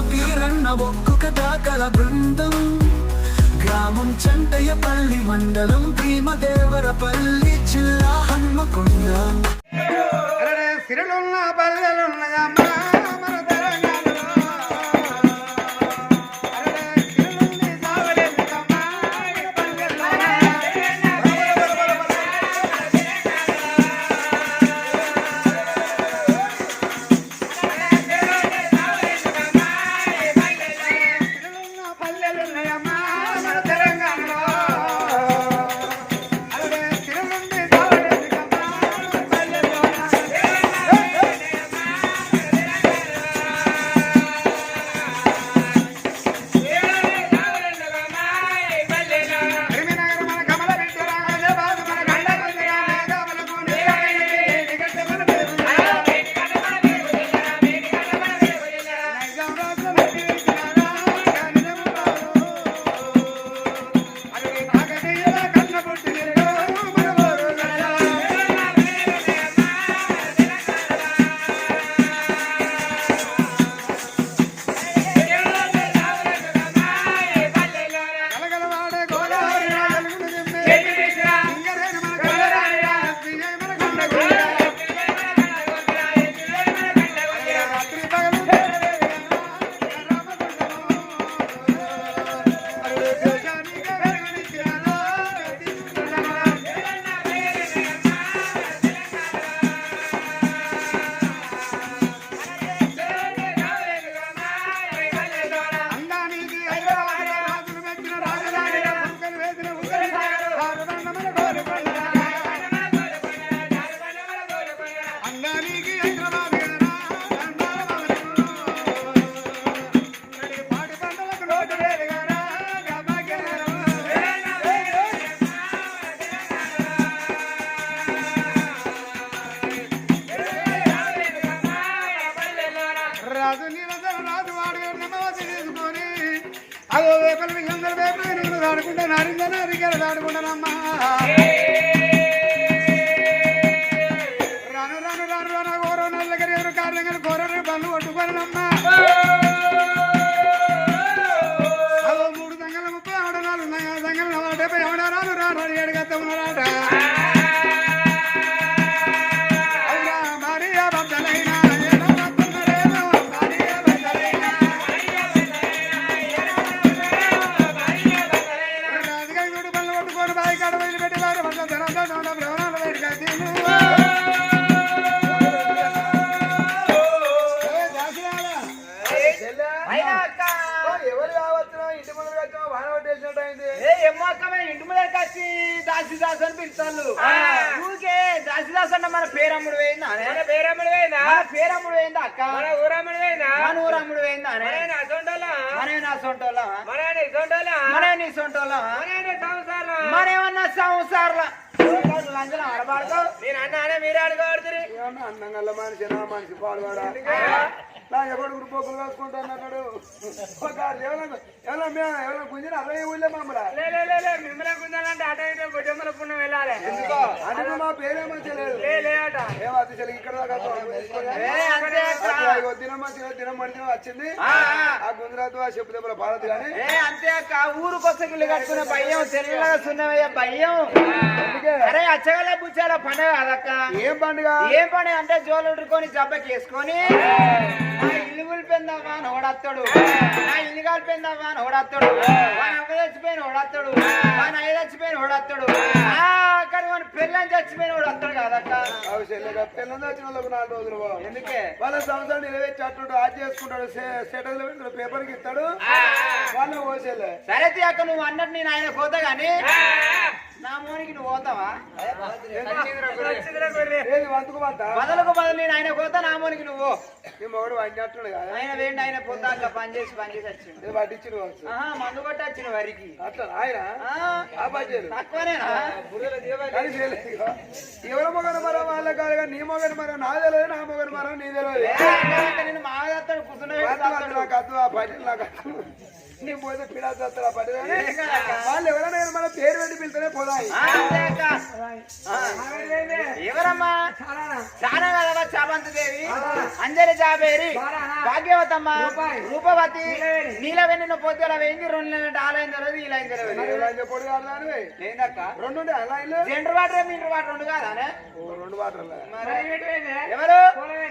వీరన్న ఒక్కొక్క దాకల బృందం. గ్రామం చంటయ్యపల్లి మండలం భీమదేవరపల్లి జిల్లా హన్మకొండ. సిరలున్న సిరులున్న పిలుస్తాను ఊరికే దాసిదాస్ అంటే మన పేరమ్ముడు పోయిందా? మన పేరమ్మడి పోయిందా? మన పేరమ్ముడు పోయిందా అక్క? మన ఊరమ్మడి పోయిందా? మన ఊరమ్ముడు పోయిందా మన అసొంటోళ్ళ? మనమే నా సొంటోళ్ళ మన ఇసొంటోళ్ళ? మనమే నీ మన సంసారం లంచం ఆడబాడుకో నేను అన్నానే మీరే అడుగుతుంది ఏమన్నా అందంగల్ల మనిషి నా మనిషి పాడువాడా? నా ఎవడు పోకులు వేసుకుంటాను అన్నాడు. ఎవరైనా మేము ఎవరైనా గుంజిన అరవై ఊళ్ళో మమ్మల్ని వెళ్ళాలి. ఎందుకో? అంటే మా పేరే మంచిగా లేదు. లే లే అట. ఏం అతిశలు ఇక్కడ దినం మంచిగా దినం మంచిగా వచ్చింది. ఆ గుంజరాతు ఆ చెప్పు దెబ్బల కానీ ఏ అంతే అక్క. ఊరుకొస్తే ఇల్లు కట్టుకునే భయం తెల్లగా సున్నమయ్యే భయం. అరే అచ్చగల బుచ్చాల పండగ అదక్క ఏం పండుగ? ఏం పని? అంటే జోలు ఉడుకొని జబ్బకి వేసుకొని. ఇల్లు కూలిపోయిందమ్మా అని ఓడత్తాడు. నా ఇల్లు కాలిపోయిందమ్మా అని ఓడత్తాడు. వాని అవ్వ చచ్చిపోయిన ఓడత్తాడు. వాని అయ్య చచ్చిపోయిన ఓడత్తాడు. ఆఖరి వాని పిల్లని చచ్చిపోయిన ఓడత్తాడు కదక్క. అవసరం పిల్లలు వచ్చిన వాళ్ళకు నాలుగు రోజులు. ఎందుకే? వాళ్ళ సంవత్సరం నిలవేసి అట్టు ఆజ్ చేసుకుంటాడు స్టేటస్లో పెడతాడు పేపర్కి ఇస్తాడు. వాళ్ళు పోసేలే సరే తీ అక్క నువ్వు అన్నట్టు నేను ఆయన పోతా గానీ. నా మోనికి నువ్వు పోతావా? వంతుకు బదలకు బదులు నేను ఆయన పోతా నా మోనికి నువ్వు. నీ మొగడు వండినట్టుడు కదా. ఆయన వేయండి ఆయన పోతా అట్లా పని చేసి పని చేసి వచ్చిండు. ఇది పట్టించిన వచ్చు ఆహా మందు కొట్టి వచ్చిన వరికి. అట్లా ఆయన? తక్కువనేనా? కానీ. ఎవరి మొగను మరో వాళ్ళ కాదు నీ మొగను మరో నా తెలియదు నా మొగను మరో నీ తెలియదు నాకు వద్దు, ఆ పని నాకు నీ పోతే పిడా చేస్తారా వాళ్ళు ఎవరైనా మన పేరు పెట్టి పిలితేనే పోదాయి. ఎవరమ్మా? చాలా కదవా చామంతి దేవి. అంజలి జాబేరి. భాగ్యవతమ్మ. రూపవతి. నీలవేణి. నువ్వు పోతే అలా వేయింది రెండు నెలలు ఆలయం తెలియదు ఈ లైన్ తెలియదు కాదు రెండు జెండర్ వాటర్ మీటర్ వాటర్ రెండు కాదానే ఓ, రెండు వాటర్లే. ఎవరు?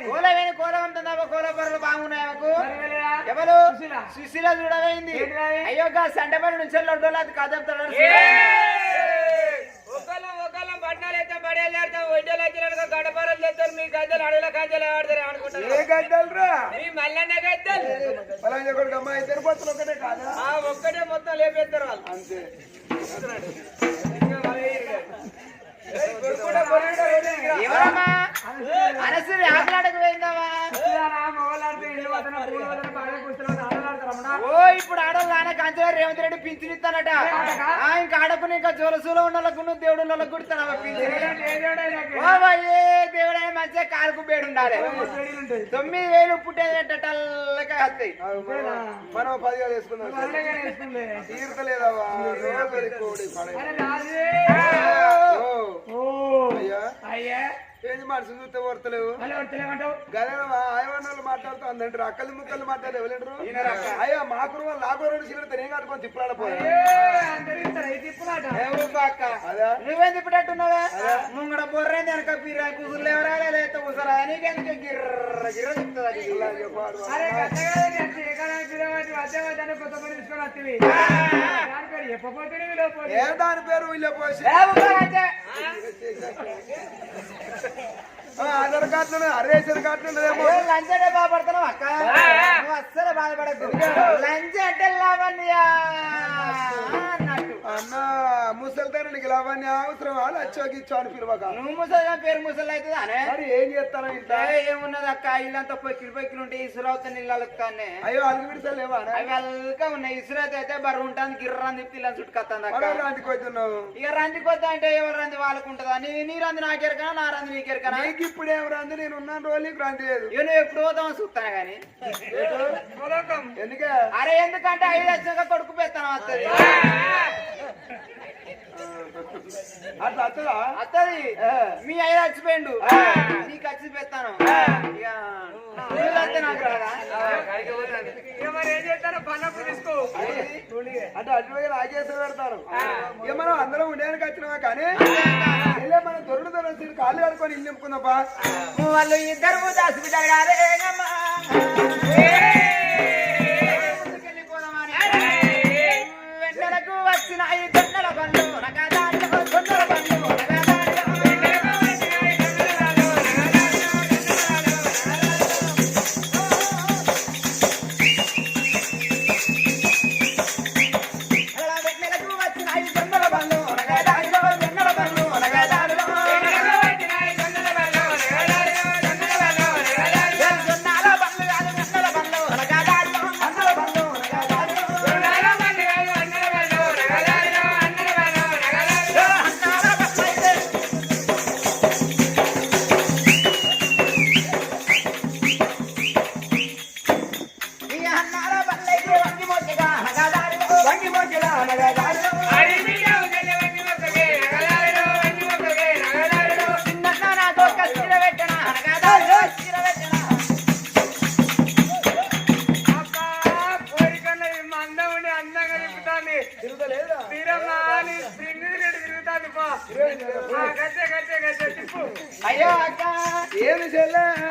కోలవేణి. కోల పొరలు బాగున్నాయి ఎవరు? సుశీల. చూడవేయింది అయ్యో గా సండపల్లి నుంచి లొడ్డోలు అది కదపుతాడు ఒకళ్ళం ఒకళ్ళం పట్నాలు అయితే పడేళ్ళాడతాం ఒడ్డేలు వచ్చిన గడపరలు చేస్తారు మీ గద్దెలు అడవుల గద్దెలు ఆడతారు అనుకుంటారు ఏ గడ్డలు రా? మీ మల్లన్న గద్దెలు పలానా కొడుకు అమ్మాయి ఇద్దరు పొత్తులు ఒకటే కాదా? ఆ ఒక్కటే మొత్తం లేపేస్తారు వాళ్ళు. అంతే. ఎవరమ్మా? అనసూరి ఇప్పుడు ఆడవాళ్ళు నాన్న కంచెల రేవంత్ రెడ్డి పింఛన్ ఇస్తానట ఇంకా ఆడకుని ఇంకా జోలసూలో ఉన్న వాళ్ళకు దేవుడు ఉన్న వాళ్ళకు కుడతానమ్మా పింఛన్ ఓ ఏ దేవుడైనా మంచిగా కాలుకు బేడు ఉండాలి తొమ్మిది వేలు పుట్టేటల్లక వస్తాయి మనం పడే. అయ్యా. ఏంది మనిషి చూస్తే గదేనమ్మా ఆయవన్నోళ్ళు మాట్లాడుతూ అందంటారు అక్కలు ముక్కలు మాట్లాడే ఎవరంటారు అయ్యా మాకు లాగో రెండు సిగరెట్ నేను కట్టుకొని తిప్పలాడపోయా ఏ ఇప్పుడట్టున్నావా ముంగడ బొర్రేంది వెనక పీరా కుదురు ఎవరాలే లేత కుసరా నీకెందుకు గిర్ర గిర్ర చెప్తుంది. ఏ దాని పేరు ఆధార్ కార్డులు అరేషన్ ఏ లంచ్ అంటే బాధపడుతున్నావు అక్క. నువ్వు అస్సలు బాధపడకు. లంచ్ అంటే లావణ్య. అన్న ముసలితేనే నీకు లావణ్య అవసరం వాళ్ళు వచ్చోకి ఇచ్చో అని పిలవక. నువ్వు ముసలి పేరు ముసలి అవుతుంది అనే? మరి ఏం చేస్తాను ఇంట్లో? ఏమున్నది అక్క? ఇల్లంతా పొక్కిలు పొక్కిలు ఉంటే ఇసురవుతా నీళ్ళకి అయ్యో అలుగు విడితే లేవా అవి వెల్గా ఉన్నాయి. ఇసురైతే అయితే బరువు ఉంటుంది. గిర్రాన్ని తిప్పి ఇలా చుట్టుకొస్తుంది అక్క. రాంటికి పోతున్నావు ఇక రంది కొద్ది అంటే ఎవరు రంది? వాళ్ళకు ఉంటుందా? నీ నీ రంది నాకెరకనా నా రంది నీకెరకనా నీకు ఇప్పుడు ఏం రాంది? నేను ఉన్నాను రోజు నీకు రాంది లేదు. నువ్వు ఎప్పుడు పోతామో చూస్తాను కానీ ఎందుకే? అరే ఎందుకంటే ఐదు వచ్చినాక కొడుకు పెత్తనం వస్తుంది. అట్లా వస్తుంది మీ ఐదు చచ్చిపోయిండు నీకు వచ్చి పెత్తాను ఇక వస్తే నాకు రాదా? మరి ఏం చేస్తారో పన్నప్పుడు తీసుకో. అంటే అటు పోయి రాజేసి పెడతారు. ఇక మనం అందరం ఉండేదానికి వచ్చినామా కానీ? వెళ్ళే మనం దొరుడు దొరకదు కాళ్ళు కడుకొని ఇల్లు నింపుకుందాపా వాళ్ళు ఇద్దరు దాసిపెట్టారు కాదే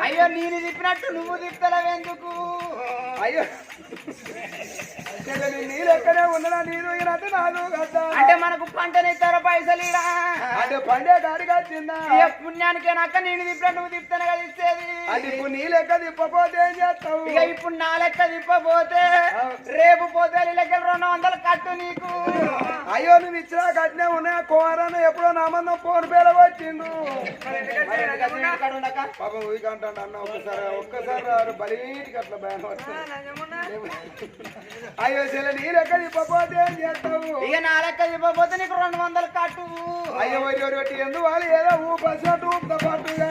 అయ్యో నేను తిప్పినట్టు నువ్వు తిప్పలవెందుకు అయ్యో. నీళ్ళు ఎక్కడే ఉండడా నీరు ఇరంటే నాదు కదా అంటే మనకు పంటనిస్తారో పైసలు ఈడ? అంటే పండే తిందా ఏ పుణ్యానికే నాక నేను తిప్పినట్టు నువ్వు తిప్పుతాను కదా ఇచ్చేది. అది ఇప్పుడు నీ లెక్క తిప్పపోతే ఏం చేస్తావు? ఇక ఇప్పుడు నా లెక్క తిప్పపోతే రేపు పోతే లెక్కలు రెండు వందలు కట్టు నీకు. అయ్యో నువ్వు ఇచ్చినా కట్నే ఉన్నాయి? కోరను ఎప్పుడో నామందం ఫోన్ పేల వచ్చిండు పాపం ఊరికి అంటాడు అన్న ఒక్కసారి ఒక్కసారి బలీటికి అట్లా భయం వస్తుంది. అయ్యో చెల్లె నీ లెక్క తిప్పపోతే ఏం చేస్తావు ఇక నా లెక్క తిప్పపోతే నీకు రెండు వందలు కట్టు అయ్యో ఎవరి పెట్టి ఎందు వాళ్ళు ఏదో ఊపసినట్టు ఊపుతా పాటుగా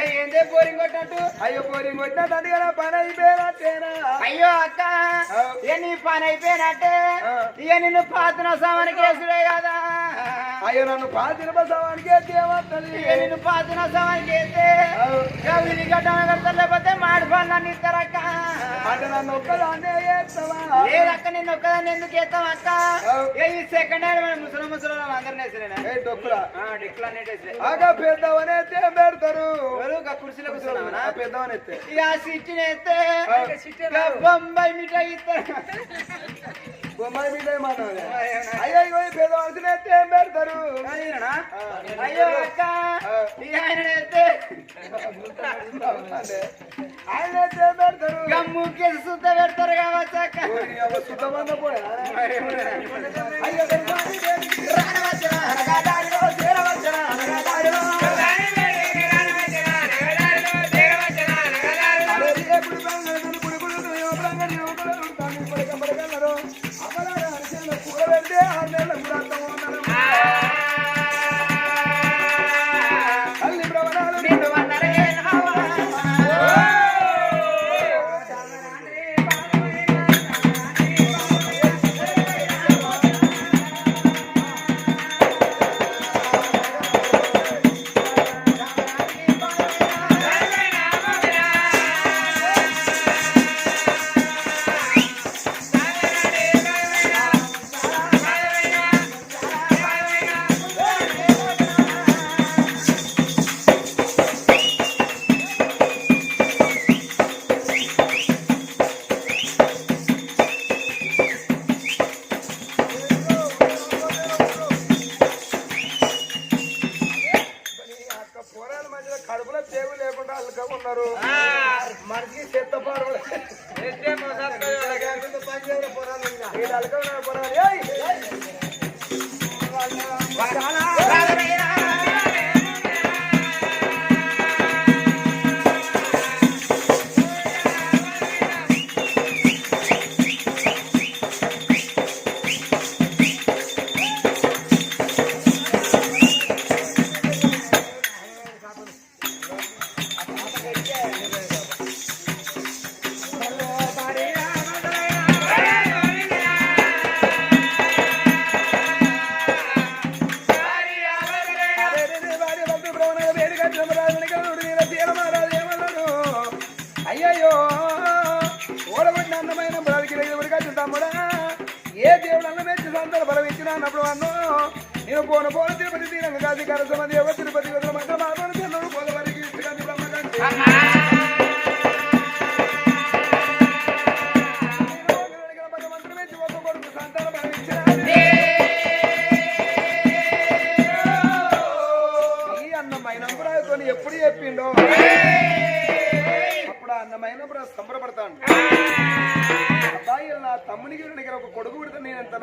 ఏందే బోరింగ్ కొట్టినట్టు? అయ్యో బోరింగ్ వచ్చిన తండ్రి పని అయిపోయినట్టేనా? అయ్యో అక్క ఇక నీ పని అయిపోయినట్టే? ఇక నిన్ను పాతన సామాన్ కేసుడే కదా. అయ్యో నన్ను పాతిన బసవానికి ఏమవుతుంది ఇక నిన్ను పాతన సామాన్ కేస్తే ఇక విని గడ్డ కడతారు లేకపోతే మాడి పనులు అన్ని ఇస్తారక్క. లేదక్క నిన్ను ఒక్కదాన్ని ఎందుకు చేస్తాం అక్క? ఈ సెకండ్ హ్యాండ్ మన ముసలి ముసలి అందరినీ పెద్దవనే ఏం పెడతారు? కుర్చీలో కూర్చున్నావా ఆ పెద్దవని ఎత్తే. ఇక సిట్టిని ఇక బొంబాయి మిఠాయి ఇస్తారు బొమ్మాయి మీద ఏమన్నావు అయ్యో ఇగో పెద్దవాళ్ళని ఎత్తే ఏం పెడతారు? అయ్యో అక్క. ఆయన ఎత్తే ఆయన ఎత్తే ఏం పెడతారు ఇక ముక్కేసి సుత్త పెడతారు కావచ్చు అక్క ఓరి అవ్వ శుద్ధమన్న పోయా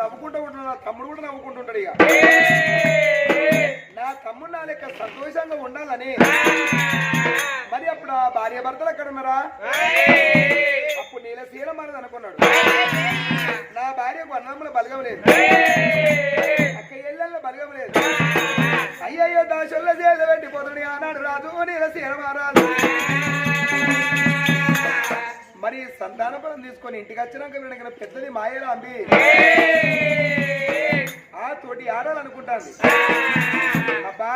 నవ్వుకుంటూ ఉంటాడు నా తమ్ముడు కూడా నవ్వుకుంటుంటాడు ఇక. నా తమ్ముడు నా లెక్క సంతోషంగా ఉండాలని. మరి అప్పుడు ఆ భార్య భర్తలు ఎక్కడ ఉన్నారా? అప్పుడు నీల శీల మనది అనుకున్నాడు. నా భార్యకు అన్నముల బలగం లేదు. అక్క ఎల్లెల్ల బలగం లేదు. అయ్యయ్యో దాశల్లో చేత పెట్టిపోతుంది ఆనాడు రాజు నీల శీల మహారాజు మరి సంతాన ఫలం తీసుకొని ఇంటికి వచ్చినాక వీడికి పెద్దది మాయలా అంది. ఆ తోటి ఆడాలనుకుంటాంది. అబ్బా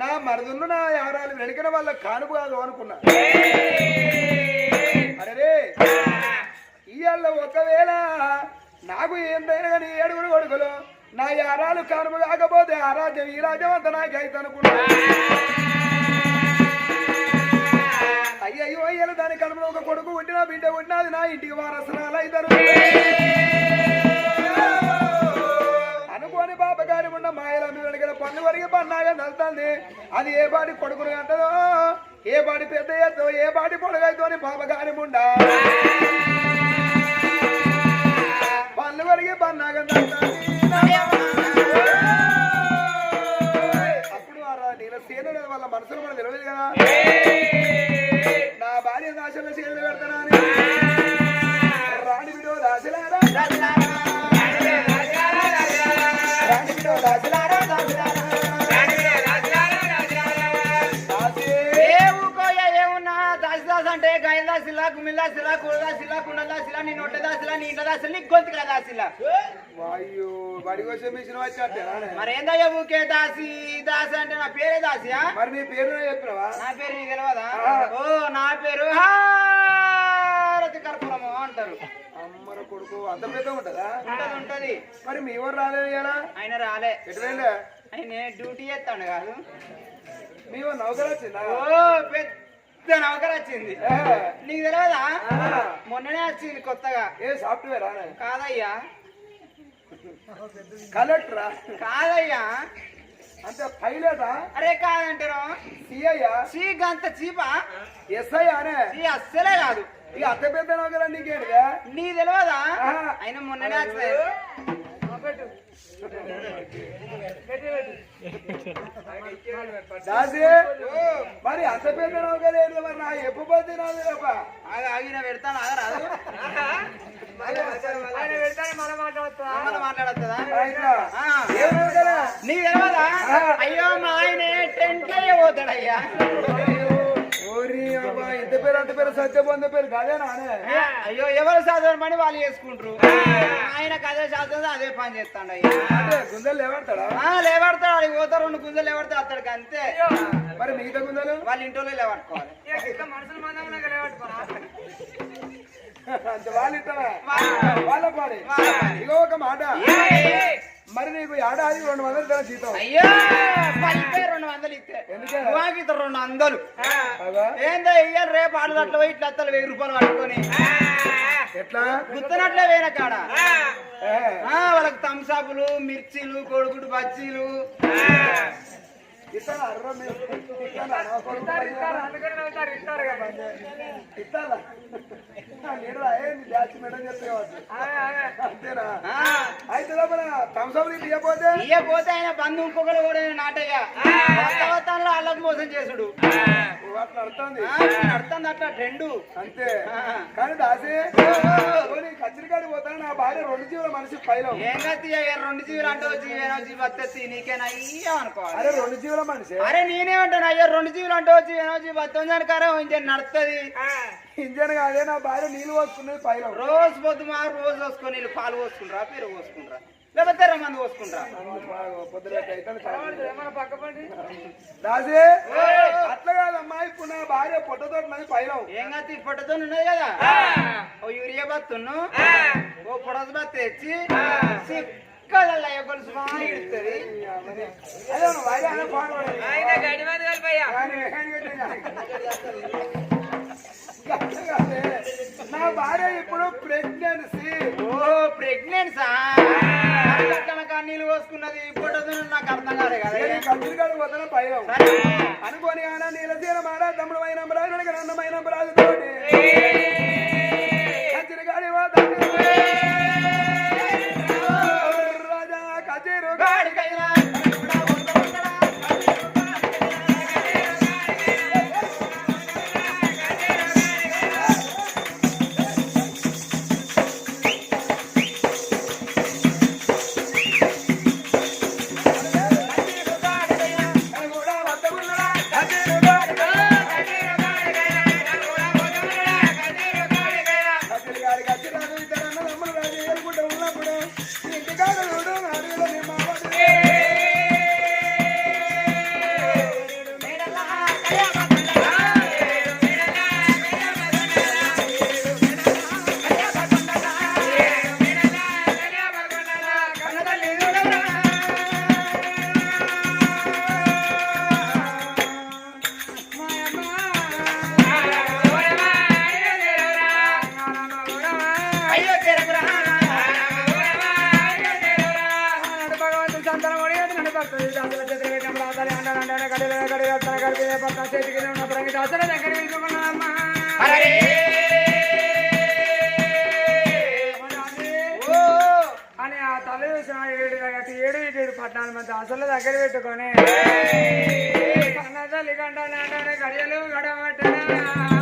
నా మరదున్ను నా ఆడాలి వెనకన వాళ్ళ కానుపు కాదు అనుకున్నా. అరే ఇవాళ ఒకవేళ నాకు ఏంటైనా కానీ ఏడుగురు కొడుకులు నా యారాలు కానుపు కాకపోతే ఆ రాజ్యం ఈ రాజ్యం అంతా నాకైతే అనుకున్నా. అయ్యయ్యో అయ్యలు దాని కడుపులో ఒక కొడుకు ఉండి నా బిడ్డ ఉన్నది నా ఇంటికి వారసనాలు ఇద్దరు. అనుకోని పాపగారి ఉన్న మాయల మీద పన్ను వరకు పన్నాగా నలుతుంది. అది ఏ బాడి కొడుకును అంటదో ఏ బాడి పెద్ద ఎత్తో ఏ బాడి పొడగైతో అని పాపగారి ముండా. పన్ను వరకు పన్నాగా అప్పుడు దాసిలా గుమిల్ దాసిలా కూడ దాసిలా కుండ దాసిలా నీ నొట్టె దాసిలా నీ ఇంట దాసిలా నీ గొంతుకుల దాసిలా వాయు బడి కోసం మిషన్ మరి ఏందయ్యా ఊకే దాసి దాసి అంటే నా పేరే దాసియా మరి నీ పేరు చెప్పినవా నా పేరు నీకు తెలియదా. ఓ నా పేరు హారతి కర్పూరము అంటారు. అమ్మర కొడుకు అంత పెద్ద ఉంటదా? ఉంటది ఉంటది. మరి మీ ఊరు రాలేదు ఎలా ఆయన రాలే. ఎటువైందే ఆయన డ్యూటీ చేస్తాడు కాదు. మీ నౌకరు వచ్చిందా? ఓ పెద్ద నౌకరు వచ్చింది. ఏ, నీకు తెలియదా. మొన్ననే వచ్చింది కొత్తగా. ఏ సాఫ్ట్వేర్ కాదయ్యా. కలెక్టరా కాదయ్యా. అంటే పైలటా అరే కాదంటారు. సిఐయా సీ గంత చీపా? ఎస్ఐ అనే ఈ అస్సలే కాదు. ఈ అత్త పెద్ద నౌకరా నీకేంటిదా? నీ తెలియదా ఆ. ఆయన మొన్ననే వచ్చింది. దాసి మరి అంత పెద్ద నౌకరు ఏంటి మరి నా ఎప్పు పోతే నాది తప్ప ఆగ ఆగిన పెడతాను ఆగరాదు తెలియదా ఆ. అయ్యో మా ఆయన టెంట్ పోతాడయ్యా. అబ్బా, ఇంత పేరు అంత పేరు? సత్యబంధ పేరు కాదేనా అనే? అయ్యో ఎవరు చదవని పని వాళ్ళు చేసుకుంటారు? ఆయనకు అదే చదువు అదే పని చేస్తాడు అయ్యా. అంటే ఆ, లేవడతాడు. అడిగి పోతారు రెండు గుంజలు లేవడతాడు అతడికి అంతే. మరి మిగతా గుందెలు వాళ్ళ ఇంట్లో లేవట్టుకోవాలి ఇక మనుషుల అంటే వాళ్ళు ఇట్టరా వాళ్ళ- పాడి. ఇగో ఒక మాట. మరి నీకు ఏడాది రెండు వందలు ఇస్తాను జీతం. అయ్యో పలిపే రెండు వందలు ఇస్తే. ఎందుకే? నువ్వాకి ఇస్తారు రెండు వందలు? ఏందో ఇయ్యాలి రేపు ఆడదట్లు పోయి ఇట్లా అత్తలు వెయ్యి రూపాయలు పట్టుకొని. ఎట్లా? గుర్తున్నట్లే వేరే కాడ. వాళ్ళకి తంసాపులు మిర్చీలు కొడుకుడు బజ్జీలు. ఇస్తారు? కదా? నేను బ్యాచ్ మేడం. అంతేనా? అయితే ఆయన బంధు ఇంకొకరు కూడా నాటయ్య వాతావరణంలో మోసం చేసుడు. అట్లా అడుతుంది అట్లా ట్రెండు. అంతే. కానీ దాసి కచ్చరికాడి పోతాను నా భార్య రెండు జీవుల మనిషి పైలం. ఏం కత్తి అయ్యా? రెండు జీవులు అంటే జీవి ఏనో జీవి వత్తెత్తి నీకేనా అయ్యా అనుకోవాలి. అరే రెండు జీవుల మనిషి. అరే నేనేమంటాను అయ్యా రెండు జీవులు అంటే వచ్చి ఏనో జీవి అనుకారా ఇంజన్ నడుస్తుంది. ఇంజన్ కాదే నా భార్య నీళ్ళు పోసుకున్నది పైలం. రోజు పొద్దు మా రోజు పోసుకొని వీళ్ళు పాలు పోసుకుంటారా పెరుగు పోసుకుంటారా లేకపోతే మంది పోసుకుంటారా దాసి అట్లా కాదమ్మా ఇప్పుడు నా భార్య పొట్టతో నాది పైలం. ఏం కత్తి పొట్టతో ఉన్నది కదా? ఓ యూరియా బత్తును ఓ పొడస బత్త తెచ్చి నా భార్య. నా ఇప్పుడు ప్రెగ్నెన్సీ. ఓ ప్రెగ్నెన్సా? నీళ్ళు పోసుకున్నది పొట్టతో నాకు అర్థం కాదు. కదా కచ్చరికాడు పోతాను పైలం సరే. అనుకోని ఆన నీలతీర మాడ తమ్ముడు అయిన రాజు అన్నమైన రాజు తోటి అయ్యో చెరకురా భగవంతుడు సంతానం ఒడిగేది నన్ను దాసుల చేతులు ఆతలి అంటారు అంటారు గడిలో గడి వస్తాను గడిపి పక్క చేతికి ఉన్న ప్రతి దాసుల దగ్గర తీసుకున్నామ్మా అని ఆ తల చూసిన ఏడు అటు ఏడు ఏడు పద్నాలుగు మంది దగ్గర పెట్టుకొని కన్న తల్లి అంటే గడియలు గడవట్టనా